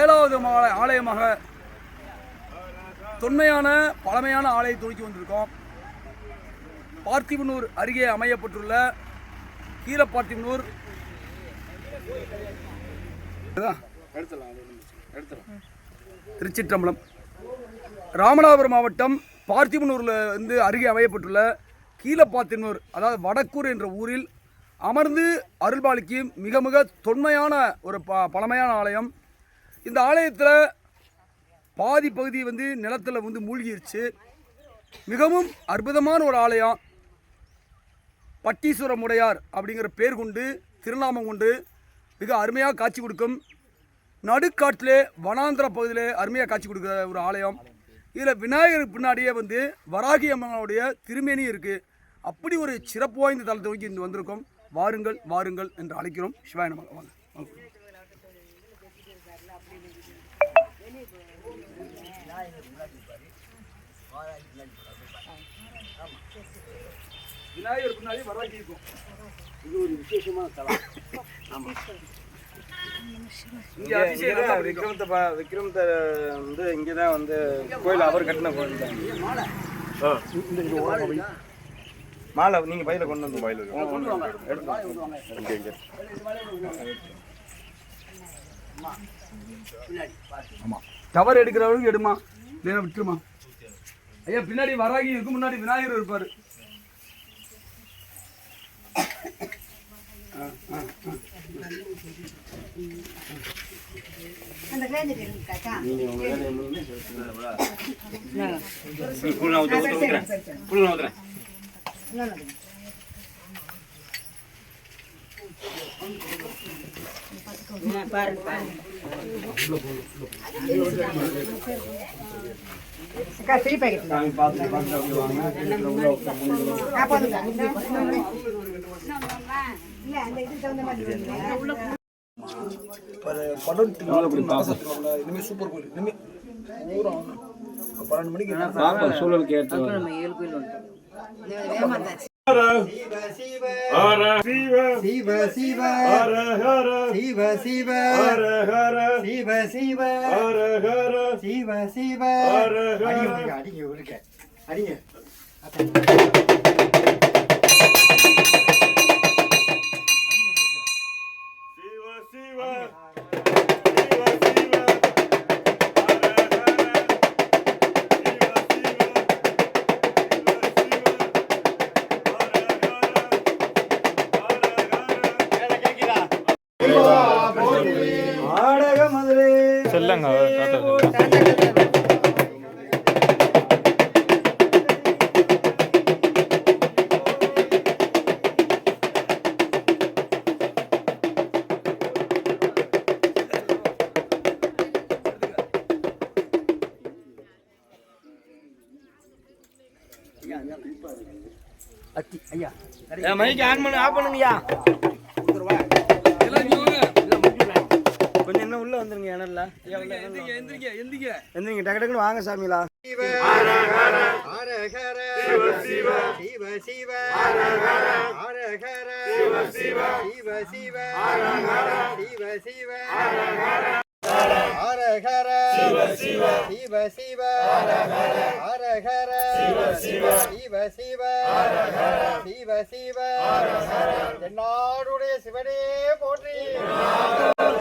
ஏழாவது மாலை ஆலயமாக தொன்மையான பழமையான ஆலயத்தை நோக்கி வந்திருக்கோம். பார்த்திபனூர் அருகே அமையப்பட்டுள்ள கீழப்பார்த்திபனூர். திருச்சிற்றம்பலம். ராமநாதபுரம் மாவட்டம் பார்த்திபனூரில் வந்து அருகே அமையப்பட்டுள்ள கீழப்பாத்தினூர் அதாவது வடக்கூர் என்ற ஊரில் அமர்ந்து அருள்பாலிக்கும் மிக மிக தொன்மையான ஒரு ப பழமையான ஆலயம். இந்த ஆலயத்தில் பாதி பகுதி வந்து நிலத்தில் வந்து மூழ்கிருச்சு. மிகவும் அற்புதமான ஒரு ஆலயம். பட்டீஸ்வர முடையார் அப்படிங்கிற பேர் கொண்டு திருநாமம் கொண்டு மிக அருமையாக காட்சி கொடுக்கும். நடுக்காட்டிலே வனாந்திர பகுதியில் அருமையாக காட்சி கொடுக்குற ஒரு ஆலயம். இதில் விநாயகருக்கு பின்னாடியே வந்து வராகி அம்மனுடைய திருமேனி இருக்குது அப்படி ஒரு சிறப்பு வாய்ந்த தலத்தை நோக்கி இங்கே வந்திருக்கோம். வாருங்கள் வாருங்கள் என்று அழைக்கிறோம். சிவாய நமக்கு வாங்க வாங்க. விநாயகர் பின்னாடி வராகி இருக்கும் இது ஒரு விசேஷமான தலம் பிடிக்கும். விக்ரமத்தை பா விக்ரமத்தை வந்து இங்கே தான் வந்து கோயில் அவர் கட்டின கோயில் தான். மாலை நீங்கள் பையில கொண்டு வந்து பையில கொண்டு பாரு. கவர் எடுக்கிறவங்களுக்கு எடுமா? இல்லைன்னா விட்டுருமா? ஐயா பின்னாடி வராகி இருக்கும் முன்னாடி விநாயகர் இருப்பார். அந்த அக்கா த்ரீ பேக்கெட் இனிமே சூப்பர் கோயில் இனிமே பன்னெண்டு மணிக்கு சூழலுக்கு ஏற்ற ஏழு கோயில் சிவ சிவ. ஹர. சிவ. சிவ சிவ. ஹர ஹர. சிவ சிவ. ஹர ஹர. சிவ சிவ. ஹர அடிங்க அடிங்க அடிங்க. இல்லைங்க மைக்கு ஆன் பண்ணு ஆஃப் பண்ணுங்கய்யா வந்துருங்க இணல்ல எந்திரிங்க எந்திரிங்க எந்திரிங்க டக்கு டக்குன்னு வாங்க சாமிலா சிவ சிவ சிவ சிவ சிவ சிவ சிவ சிவ ஹரஹர சிவ சிவ சிவ சிவ சிவ சிவ ஹரஹர ஹரஹர சிவ சிவ சிவ சிவ சிவனே போற்றி